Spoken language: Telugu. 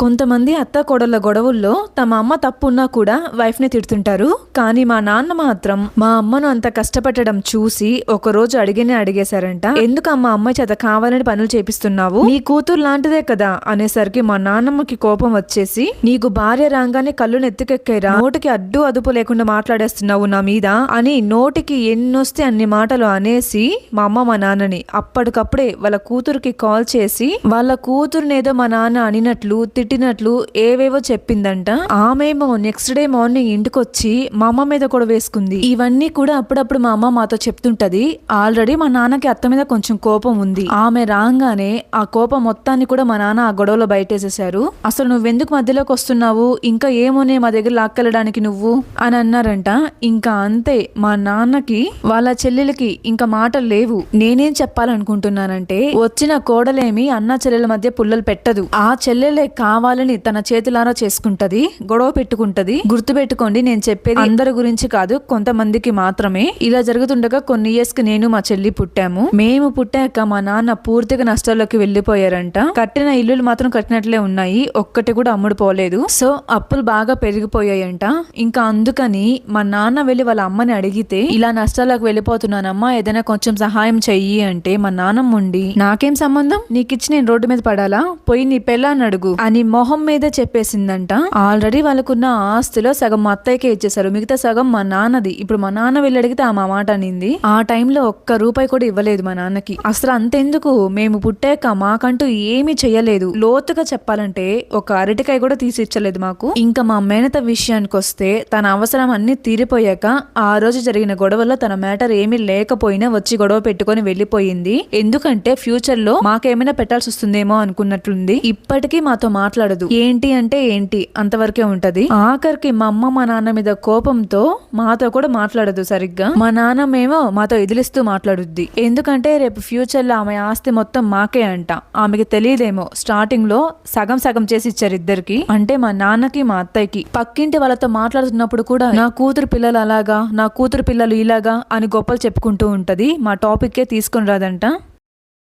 కొంతమంది అత్త కోడళ్ళ గొడవల్లో తమ అమ్మ తప్పున్నా కూడా వైఫ్ని తిడుతుంటారు. కానీ మా నాన్న మాత్రం మా అమ్మను అంత కష్టపెట్టడం చూసి ఒక రోజు అడిగినే అడిగేశారంట. ఎందుకు అమ్మ అమ్మాయి చేత కావాలని పనులు చేపిస్తున్నావు? నీ కూతురు లాంటిదే కదా అనేసరికి మా నాన్నమ్మకి కోపం వచ్చేసి నీకు భార్య రాగానే కళ్ళు నెత్తికెక్కేరా? నోటికి అడ్డు అదుపు లేకుండా మాట్లాడేస్తున్నావు నా మీద అని నోటికి ఎన్నొస్తే అన్ని మాటలు అనేసి మా అమ్మ మా నాన్నని అప్పటికప్పుడే వాళ్ళ కూతురుకి కాల్ చేసి వాళ్ళ కూతురునేదో మా నాన్న అనినట్లు తిట్టినట్లు ఏవేవో చెప్పిందంట. ఆమెమో నెక్స్ట్ డే మార్నింగ్ ఇంటికి వచ్చి మా అమ్మ మీద కూడా వేసుకుంది. ఇవన్నీ కూడా అప్పుడప్పుడు మా అమ్మ మాతో చెప్తుంటది. ఆల్రెడీ మా నాన్నకి అత్త మీద కొంచెం కోపం ఉంది. ఆమె రాగానే ఆ కోపం మొత్తాన్ని కూడా మా నాన్న ఆ గొడవలో బయటేసేశారు. అసలు నువ్వెందుకు మధ్యలోకి వస్తున్నావు? ఇంకా ఏమోనే మా దగ్గర లాక్కెళ్ళడానికి నువ్వు? అని అన్నారంట. ఇంకా అంతే మా నాన్నకి వాళ్ళ చెల్లెలకి ఇంకా మాటలు లేవు. నేనేం చెప్పాలనుకుంటున్నానంటే వచ్చిన కోడలేమి అన్న చెల్లెల మధ్య పుల్లలు పెట్టదు. ఆ చెల్లెలే కావాలని తన చేతులారా చేసుకుంటది గొడవ పెట్టుకుంటది. గుర్తు పెట్టుకోండి నేను చెప్పేది అందరి గురించి కాదు కొంతమందికి మాత్రమే. ఇలా జరుగుతుండగా కొన్ని ఇయర్స్కి నేను మా చెల్లి పుట్టాము. మేము పుట్టాక మా నాన్న పూర్తిగా నష్టాల్లోకి వెళ్ళిపోయారంట కట్టిన ఇల్లులు మాత్రం కట్టినట్లే ఉన్నాయి ఒక్కటి కూడా అమ్ముడు పోలేదు. సో అప్పులు బాగా పెరిగిపోయాయంట. ఇంకా అందుకని మా నాన్న వెళ్ళి వాళ్ళ అమ్మని అడిగితే ఇలా నష్టాలకు వెళ్ళిపోతున్నానమ్మా ఏదైనా కొంచెం సహాయం చెయ్యి అంటే మా నాన్నమ్మ ఉండి నాకేం సంబంధం? నీకిచ్చి నేను రోడ్డు మీద పడాలా? పోయి నీ పెళ్ళాన్ని అడుగు అని మొహం మీదే చెప్పేసిందంట. ఆల్రెడీ వాళ్ళకున్న ఆస్తిలో సగం మా అత్తయ్యకే ఇచ్చేసారు మిగతా సగం మా నాన్నది. ఇప్పుడు మా నాన్న వెళ్ళి అడిగితే ఆ మా మాట అనింది. ఆ టైంలో ఒక్క రూపాయి కూడా ఇవ్వలేదు మా నాన్నకి. అసలు అంతెందుకు? మేము పుట్టాక మాకంటూ ఏమీ చెయ్యలేదు. లోతుగా చెప్పాలంటే ఒక అరటికాయ కూడా తీసి ఇచ్చలేదు మాకు. ఇంకా మా మేనత విషయానికి వస్తే తన అవసరం అన్ని తీరిపోయాక ఆ రోజు జరిగిన గొడవలో తన మ్యాటర్ ఏమీ లేకపోయినా వచ్చి గొడవ పెట్టుకొని వెళ్ళిపోయింది. ఎందుకంటే ఫ్యూచర్లో మాకేమైనా పెట్టాల్సి వస్తుందేమో అనుకున్నట్లుంది. ఇప్పటికీ మాతో మాట్లాడదు. ఏంటి అంటే ఏంటి? అంతవరకే ఉంటది. ఆఖరికి మా అమ్మ మా నాన్న మీద కోపంతో మాతో కూడా మాట్లాడదు సరిగ్గా. మా నాన్నమేమో మాతో ఎదిలిస్తూ మాట్లాడుద్ది. ఎందుకంటే రేపు ఫ్యూచర్లో ఆమె ఆస్తి మొత్తం మాకే అంట. ఆమెకి తెలియదేమో. స్టార్టింగ్లో సగం సగం చేసి ఇచ్చారు ఇద్దరికి. అంటే మా నాన్నకి మా అత్తయ్యకి. పక్కింటి వాళ్ళతో మాట్లాడుతున్నప్పుడు కూడా నా కూతురు పిల్లలు అలాగా నా కూతురు పిల్లలు ఇలాగా అని గొప్పలు చెప్పుకుంటూ ఉంటది. మా టాపిక్కే తీసుకుని రాదంట.